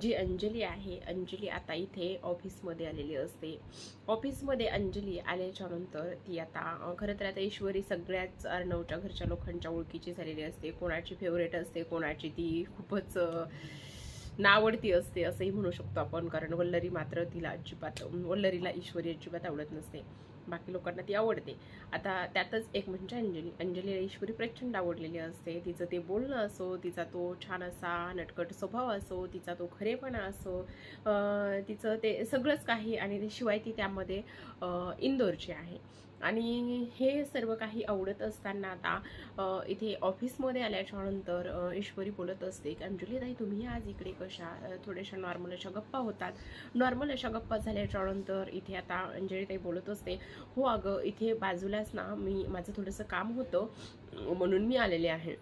जी अंजली आहे अंजली आता इथे ऑफिसमध्ये आलेली असते. ऑफिसमध्ये अंजली आल्याच्यानंतर ती आता खरं तर आता ईश्वरी सगळ्याच अर्णवच्या घरच्या लोकांच्या ओळखीची झालेली असते. कोणाची फेवरेट असते कोणाची ती खूपच नावडती असते असंही म्हणू शकतो आपण. कारण वल्लरी मात्र तिला अजिबात वल्लरीला ईश्वरी अजिबात आवडत नसते. बाकी लोकांना ती आवडते. आता त्यातच एक म्हणजे अंजली अंजलीला ईश्वरी प्रचंड आवडलेली असते. तिचं ते बोलणं असो तिचा तो छान असा नटकट स्वभाव असो तिचा तो खरेपणा असो तिचं ते सगळंच काही आणि ते शिवाय ती त्यामध्ये इंदोरची आहे. आणि हे सर्व काही आवडत असताना आता इथे ऑफिसमध्ये आल्याच्यानंतर ईश्वरी बोलत असते की अंजली ताई तुम्ही आज इकडे कशा थोड्याशा नॉर्मल अशा गप्पा होतात. नॉर्मल अशा गप्पा झाल्याच्यानंतर इथे आता अंजली ताई बोलत असते हो अगं इथे बाजूलाच ना मी माझं थोडंसं काम होतं म्हणून मी आलेले आहे.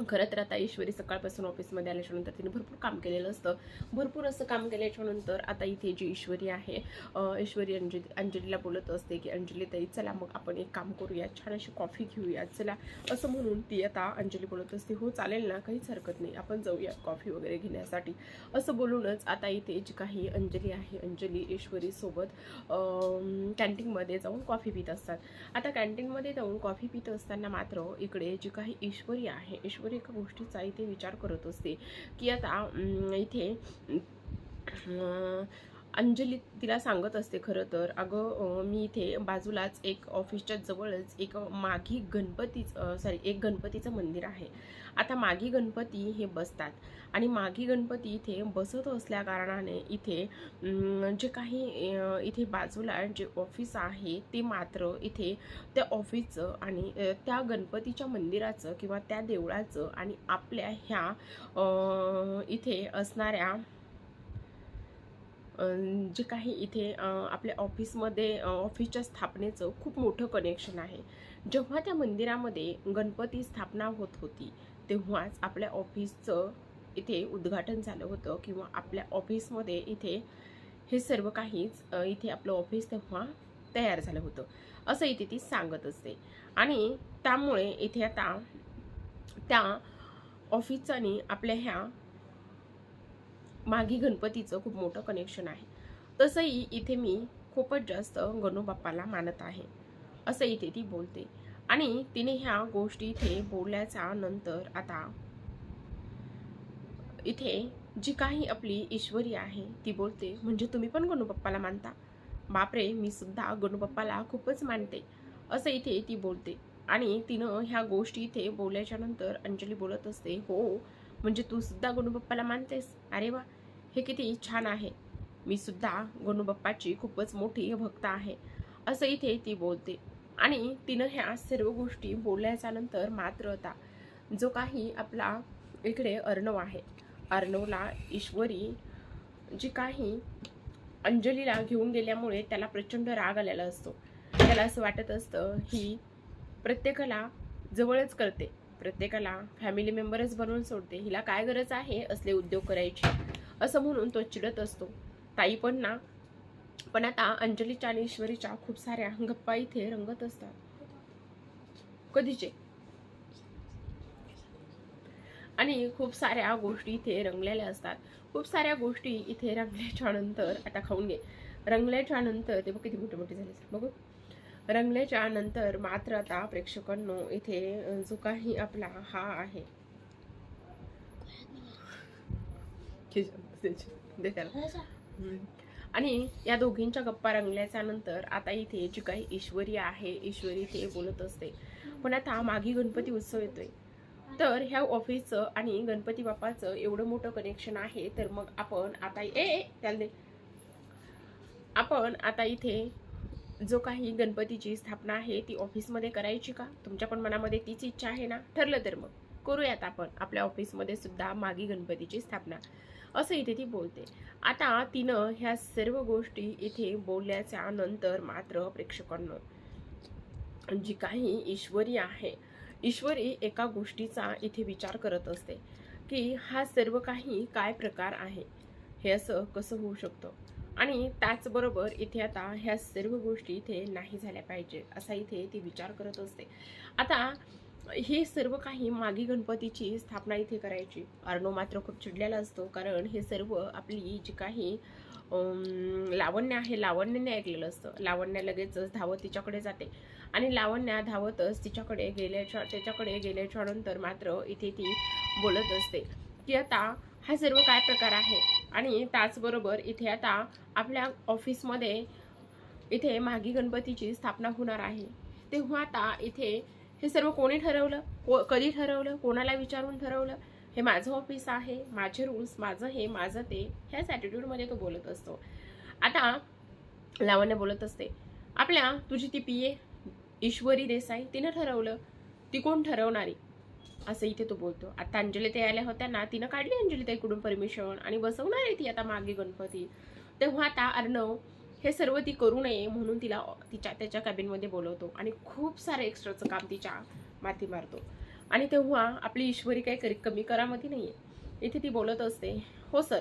खरं तर आता ईश्वरी सकाळपासून ऑफिसमध्ये आल्याच्यानंतर तिने भरपूर काम केलेलं असतं. भरपूर असं काम केल्याच्यानंतर आता इथे जी ईश्वरी आहे ईश्वरी अंजली अंजलीला बोलत असते की अंजली ताई चला मग आपण एक काम करूया छान अशी कॉफी घेऊया चला. असं म्हणून ती आता अंजली बोलत असते हो चालेल ना काहीच हरकत नाही आपण जाऊया कॉफी वगैरे घेण्यासाठी. असं बोलूनच आता इथे जी काही अंजली आहे अंजली ईश्वरीसोबत कॅन्टीनमध्ये जाऊन कॉफी पित असतात. आता कॅन्टीनमध्ये जाऊन कॉफी पित असताना मात्र इकडे जी काही ईश्वरी आहे ईश्वरी एका गोष्टीचा इथे विचार करत असते. की आता इथे अंजली तिला सांगत असते खरं तर. अगं मी इथे बाजूलाच एक ऑफिसच्या जवळच एक माघी गणपतीच सॉरी एक गणपतीचं मंदिर आहे. आता माघी गणपती हे बसतात. आणि माघी गणपती इथे बसत असल्या कारणाने इथे जे काही इथे बाजूला जे ऑफिस आहे ते मात्र इथे त्या ऑफिसचं आणि त्या गणपतीच्या मंदिराचं किंवा त्या देवळाचं आणि आपल्या ह्या इथे असणाऱ्या जे काही इथे आपल्या ऑफिसमध्ये ऑफिसच्या स्थापनेचं खूप मोठं कनेक्शन आहे. जेव्हा त्या मंदिरामध्ये गणपती स्थापना होत होती तेव्हाच आपल्या ऑफिसचं इथे उद्घाटन झालं होतं किंवा आपल्या ऑफिसमध्ये इथे हे सर्व काहीच इथे आपलं ऑफिस तेव्हा तयार झालं होतं. असं इथे ती सांगत असते. आणि त्यामुळे इथे आता त्या ऑफिसचं आपल्या ह्या मागी गणपतीचं खूप मोठं कनेक्शन आहे. तसंही इथे मी खूपच जास्त गणूबाप्पाला मानत आहे. असं इथे ती बोलते. आणि तिने ह्या गोष्टी इथे बोलल्याच्या नंतर आता इथे जी काही आपली ईश्वरी आहे ती बोलते म्हणजे तुम्ही पण गणूबाप्पाला मानता? बापरे मी सुद्धा गणूबाप्पाला खूपच मानते. असं इथे ती बोलते. आणि तिनं ह्या गोष्टी इथे बोलल्याच्या नंतर अंजली बोलत असते हो म्हणजे तू सुद्धा गणूबाप्पाला मानतेस? अरे वा हे किती छान आहे. मी सुद्धा गणूबाप्पाची खूपच मोठी भक्त आहे असं इथे ती बोलते. आणि तिनं ह्या सर्व गोष्टी बोलल्याच्या नंतर मात्र आता जो काही आपला इकडे अर्णव आहे अर्णवला ईश्वरी जी काही अंजलीला घेऊन गेल्यामुळे त्याला प्रचंड राग आलेला असतो. त्याला असं वाटत असतं ही प्रत्येकाला जवळच करते. प्रत्येकाला फॅमिली मेंबरच बनवून सोडते. हिला काय गरज आहे असले उद्योग करायची? असं म्हणून तो चिडत असतो. ताई पण ना. पण आता अंजलीच्या आणि ईश्वरीच्या खूप साऱ्या गप्पा इथे रंगत असतात. कधीचे? आणि खूप साऱ्या गोष्टी इथे रंगलेल्या असतात. खूप साऱ्या गोष्टी इथे रंगल्याच्या नंतर आता खाऊन घे. रंगल्याच्या नंतर ते बघ किती मोठे मोठे झाले बघू. रंगल्याच्या नंतर मात्र आता प्रेक्षकांनो इथे जो काही आपला हा आहे. आणि या दोघींच्या गप्पा रंगल्याच्या नंतर आता इथे जी काही ईश्वरी आहे ईश्वरी ते बोलत असते. पण आता मागी गणपती उत्सव येतोय. तर ह्या ऑफिसचं आणि गणपती बाप्पाचं एवढं मोठं कनेक्शन आहे तर मग आपण आता ए त्याला आपण आता इथे जो काही गणपतीची स्थापना आहे ती ऑफिसमध्ये करायची का? तुमच्या पण मनामध्ये तीच इच्छा आहे ना? ठरलं तर मग. करूयात आपण आपल्या ऑफिसमध्ये सुद्धा मागी गणपतीची स्थापना. असं इथे ती बोलते. आता तिनं ह्या सर्व गोष्टी इथे बोलल्याच्या नंतर मात्र प्रेक्षकांना जी काही ईश्वरी आहे ईश्वरी एका गोष्टीचा इथे विचार करत असते की हा सर्व काही काय प्रकार आहे? हे असं कसं होऊ शकतं? आणि त्याचबरोबर इथे आता ह्या सर्व गोष्टी इथे नाही झाल्या पाहिजे असा इथे ती विचार करत असते. आता हे सर्व काही मागी गणपतीची स्थापना इथे करायची. अर्णव मात्र खूप चिडलेला असतो कारण हे सर्व आपली जी काही लावण्य आहे लावण्याने ऐकलेलं असतं. लावण्य लगेचच धावत तिच्याकडे जाते. आणि लावण्या धावतच तिच्याकडे गेल्याच्या त्याच्याकडे गेल्याच्यानंतर मात्र इथे ती बोलत असते की आता हा सर्व काय प्रकार आहे? आणि त्याचबरोबर इथे आता आपल्या ऑफिसमध्ये इथे मागी गणपतीची स्थापना होणार आहे. तेव्हा आता इथे हे सर्व कोणी ठरवलं? को कधी ठरवलं? कोणाला विचारून ठरवलं? हे माझं ऑफिस आहे माझे रूल्स माझं हे माझं ते ह्याच ॲटिट्यूडमध्ये तो बोलत असतो. आता लावण्य बोलत असते आपल्या तुझी ती पी ए ईश्वरी देसाई तिनं ठरवलं. ती कोण ठरवणारी? असं इथे तो बोलतो. आता अंजली ते आल्या होत्या ना तिनं काढली अंजली ताईकडून परमिशन आणि बसवणार आहे ती आता मागे गणपती. तेव्हा आता अर्णव हे सर्व ती करू नये म्हणून तिला तिच्या त्याच्या कॅबिनमध्ये बोलवतो आणि खूप सारं एक्स्ट्राचं काम तिच्या माथी मारतो. आणि तेव्हा आपली ईश्वरी काही करी कमी करामध्ये नाही आहे इथे ती बोलत असते हो सर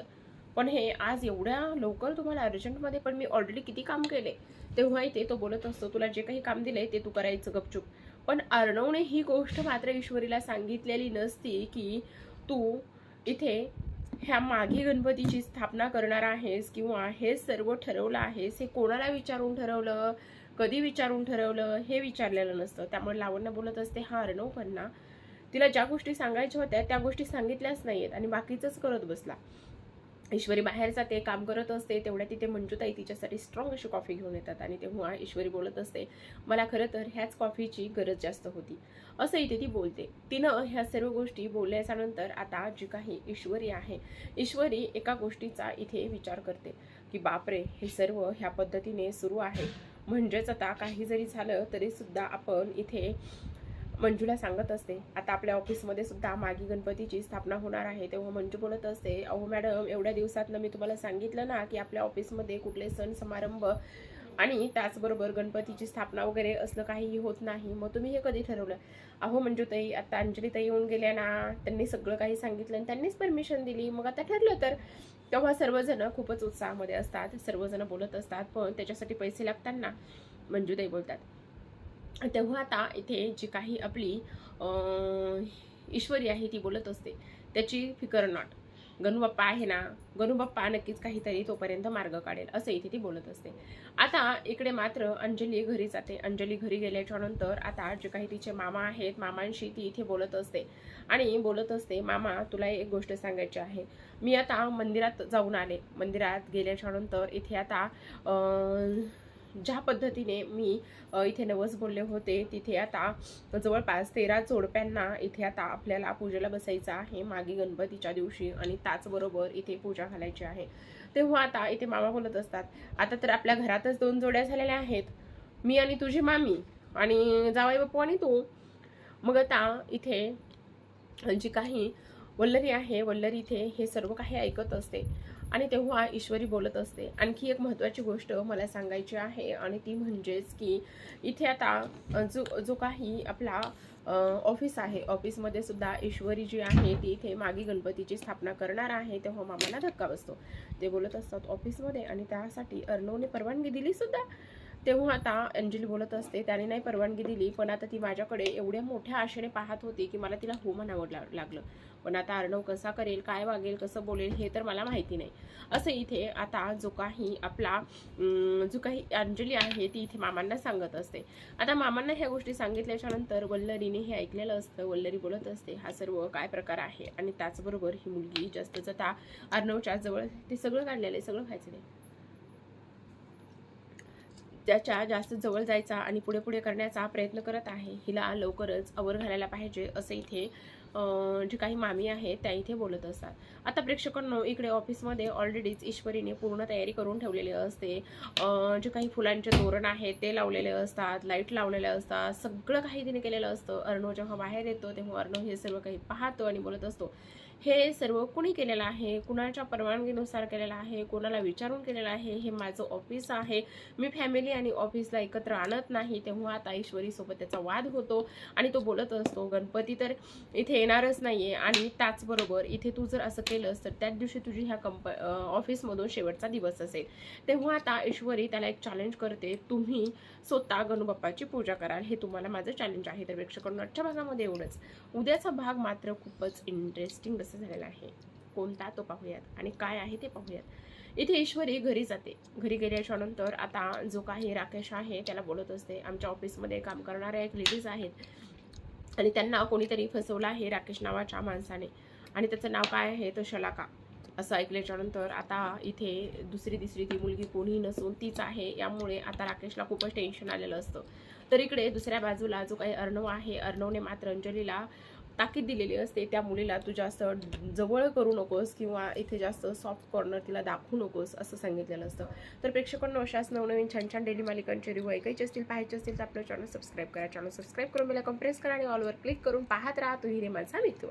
पण हे आज एवढ्या लवकर तुम्हाला अर्जंटमध्ये पण मी ऑलरेडी किती काम केले? तेव्हा इथे तो बोलत असतो तुला जे काही काम दिलंय ते तू करायचं गपचूप. पण अर्णवने ही गोष्ट मात्र ईश्वरीला सांगितलेली नसती की तू इथे ह्या मागे गणपतीची स्थापना करणार आहेस किंवा हे सर्व ठरवलं आहेस हे कोणाला विचारून ठरवलं कधी विचारून ठरवलं हे विचारलेलं नसतं. त्यामुळे लावण्य बोलत असते हा अर्णव पण ना तिला ज्या गोष्टी सांगायच्या होत्या त्या गोष्टी सांगितल्याच नाहीयेत आणि बाकीचंच करत बसला. ईश्वरी बाहेर जाते काम करत असते तेवढ्या तिथे मंजूताई तिच्यासाठी स्ट्रॉंग अशी कॉफी घेऊन येतात आणि तेव्हा ईश्वरी बोलत असते मला खरं तर ह्याच कॉफीची गरज जास्त होती. असं इथे ती बोलते. तिनं ह्या सर्व गोष्टी बोलल्याच्यानंतर आता जी काही ईश्वरी आहे ईश्वरी एका गोष्टीचा इथे विचार करते की बापरे हे सर्व ह्या पद्धतीने सुरू आहे. म्हणजेच आता काही जरी झालं तरी सुद्धा आपण इथे मंजूला सांगत असते. आता आपल्या ऑफिसमध्ये सुद्धा मागी गणपतीची स्थापना होणार आहे. तेव्हा मंजू बोलत असते अहो मॅडम एवढ्या दिवसातनं मी तुम्हाला सांगितलं ना की आपल्या ऑफिसमध्ये कुठले सण समारंभ आणि त्याचबरोबर गणपतीची स्थापना वगैरे असलं काहीही होत नाही. मग तुम्ही हे कधी ठरवलं? अहो मंजूताई आता अंजलीताई येऊन गेल्या ना. त्यांनी सगळं काही सांगितलं आणि त्यांनीच परमिशन दिली. मग आता ठरलं तर? तेव्हा सर्वजण खूपच उत्साहामध्ये असतात. सर्वजण बोलत असतात पण त्याच्यासाठी पैसे लागतात ना? मंजूताई बोलतात. तेव्हा आता इथे जी काही आपली ईश्वरी आहे ती बोलत असते त्याची फिकर नॉट गणूबाप्पा आहे ना गणूबाप्पा नक्कीच काहीतरी तोपर्यंत मार्ग काढेल असं इथे ती बोलत असते. आता इकडे मात्र अंजली घरी जाते. अंजली घरी गेल्याच्यानंतर आता जे काही तिचे मामा आहेत मामांशी ती इथे बोलत असते. आणि बोलत असते मामा तुला एक गोष्ट सांगायची आहे. मी आता मंदिरात जाऊन आले. मंदिरात गेल्याच्यानंतर इथे आता अं, ज्या पद्धतीने मी इथे नवस बोलले होते तिथे आता जवळपास तेरा जोडप्यांना इथे आता आपल्याला पूजेला बसायचं आहे. मागे गणपतीच्या दिवशी आणि त्याचबरोबर इथे पूजा घालायची आहे. तेव्हा आता इथे मामा बोलत असतात आता तर आपल्या घरातच दोन जोड्या झालेल्या आहेत. मी आणि तुझी मामी. आणि जावाई बापू आणि तू. मग आता इथे जी काही वल्लरी आहे वल्लरी इथे हे सर्व काही ऐकत असते. आणि तेव्हा ईश्वरी बोलत असते. आणखी एक महत्त्वाची गोष्ट मला सांगायची आहे आणि ती म्हणजेच की इथे आता जो जो काही आपला ऑफिस आहे ऑफिसमध्ये सुद्धा ईश्वरी जी आहे ती इथे मागी गणपतीची स्थापना करणार आहे तेव्हा मामाला धक्का बसतो. ते बोलत असतात ऑफिसमध्ये आणि त्यासाठी अर्णवने परवानगी दिली सुद्धा. तेव्हा आता अंजली बोलत असते त्याने नाही परवानगी दिली पण आता ती माझ्याकडे एवढ्या मोठ्या आशेने पाहत होती की मला तिला हो म्हणावं लागलं. पण आता अर्णव कसा करेल काय वागेल कसं बोलेल हे तर मला माहिती नाही. असं इथे आता जो काही आपला जो काही अंजली आहे ती इथे मामांना सांगत असते. आता मामांना ह्या गोष्टी सांगितल्याच्या नंतर वल्लरीने हे ऐकलेलं असतं वल्लरी बोलत असते हा सर्व काय प्रकार आहे? आणि त्याचबरोबर ही मुलगी जास्त जाता अर्णवच्या जवळ ते सगळं काढलेलं आहे सगळं खायचं नाही. त्याच्या जास्त जवळ जायचा आणि पुढे पुढे करण्याचा प्रयत्न करत आहे. हिला लवकरच अवर घालायला पाहिजे असं इथे जे काही मामी आहेत त्या इथे बोलत असतात. आता प्रेक्षकांनो इकडे ऑफिसमध्ये ऑलरेडीच ईश्वरीने पूर्ण तयारी करून ठेवलेली असते. जे काही फुलांचे तोरण आहेत ते लावलेले असतात लाइट लावलेले असतात. सगळं काही तिने केलेलं असतं. अर्णव जेव्हा बाहेर येतो तेव्हा अर्णव हे सर्व काही पाहतो आणि बोलत असतो. हे सर्व कुणी केलेलं आहे? कुणाच्या परवानगीनुसार केलेलं आहे? कोणाला विचारून केलेलं आहे? हे माझं ऑफिस आहे. मी फॅमिली आणि ऑफिसला एकत्र आणत नाही. तेव्हा आता ईश्वरीसोबत त्याचा वाद होतो आणि तो बोलत असतो गणपती तर इथे येणारच आहे आणि त्याचबरोबर इथे तू जर असं केलंस तर त्याच दिवशी तुझी ह्या कंप ऑफिसमधून शेवटचा दिवस असेल. तेव्हा आता ईश्वरी त्याला एक चॅलेंज करते तुम्ही स्वतः गणूबाप्पाची पूजा कराल हे तुम्हाला माझं चॅलेंज आहे. तर प्रेक्षकांना आजच्या भागामध्ये एवढंच. उद्याचा भाग मात्र खूपच इंटरेस्टिंग असं झालेला आहे. कोणता तो पाहूयात आणि काय आहे ते पाहूयात. इथे ईश्वरी घरी जाते. घरी गेल्याच्यानंतर आता जो काही राकेश आहे त्याला बोलत असते. आमच्या ऑफिसमध्ये काम करणाऱ्या एक लेडीज आहेत. आणि त्यांना कोणीतरी फसवलं आहे राकेश नावाच्या माणसाने. आणि त्याचं नाव काय आहे तर शलाका. असं ऐकल्याच्या नंतर आता इथे दुसरी तिसरी ती मुलगी कोणीही नसून तीच आहे. यामुळे आता राकेशला खूपच टेन्शन आलेलं असतं. तर इकडे दुसऱ्या बाजूला जो काही अर्णव आहे अर्णवने मात्र अंजलीला ताकीद दिलेली असते. त्या मुलीला तू जास्त जवळ करू नकोस किंवा इथे जास्त सॉफ्ट कॉर्नर तिला दाखवू नकोस असं सांगितलेलं असतं. तर प्रेक्षकांना अशाच नवनवीन छान छान डेली मालिकांचे रिव्ह्यू ऐकायचे असतील पाहायचे असतील तर आपलं चॅनल सबस्क्राईब करा. चॅनल सबस्क्राईब करून मला कंप्रेस करा आणि ऑलवर क्लिक करून पाहत राहा. तो हिरे माझा मित्र